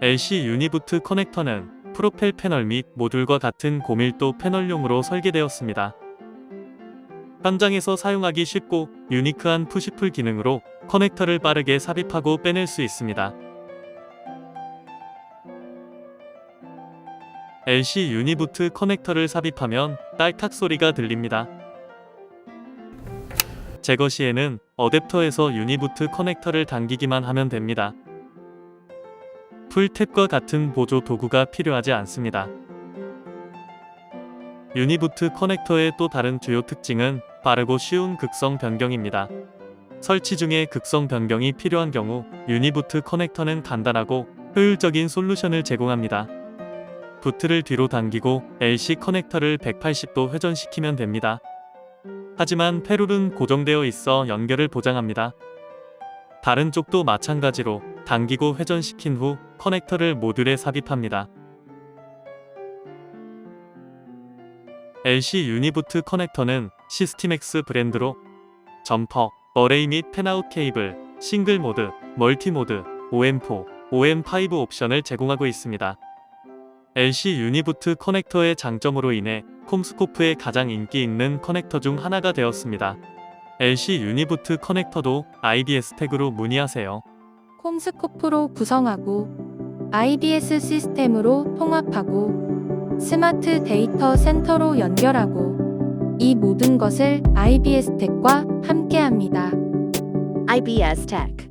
LC 유니부트 커넥터는 프로펠 패널 및 모듈과 같은 고밀도 패널용으로 설계되었습니다. 현장에서 사용하기 쉽고 유니크한 푸시풀 기능으로 커넥터를 빠르게 삽입하고 빼낼 수 있습니다. LC 유니부트 커넥터를 삽입하면 딸깍 소리가 들립니다. 제거 시에는 어댑터에서 유니부트 커넥터를 당기기만 하면 됩니다. 풀탭과 같은 보조 도구가 필요하지 않습니다. 유니부트 커넥터의 또 다른 주요 특징은 빠르고 쉬운 극성 변경입니다. 설치 중에 극성 변경이 필요한 경우 유니부트 커넥터는 간단하고 효율적인 솔루션을 제공합니다. 부트를 뒤로 당기고 LC 커넥터를 180도 회전시키면 됩니다. 하지만 페룰은 고정되어 있어 연결을 보장합니다. 다른 쪽도 마찬가지로 당기고 회전시킨 후 커넥터를 모듈에 삽입합니다. LC 유니부트 커넥터는 시스티맥스 브랜드로 점퍼, 어레이 및 펜아웃 케이블, 싱글 모드, 멀티 모드, OM4, OM5 옵션을 제공하고 있습니다. LC 유니부트 커넥터의 장점으로 인해 콤스코프의 가장 인기 있는 커넥터 중 하나가 되었습니다. LC 유니부트 커넥터도 IBS 태그로 문의하세요. 콤스코프로 구성하고 IBS 시스템으로 통합하고 스마트 데이터 센터로 연결하고 이 모든 것을 IBS 텍과 함께합니다. IBS Tech.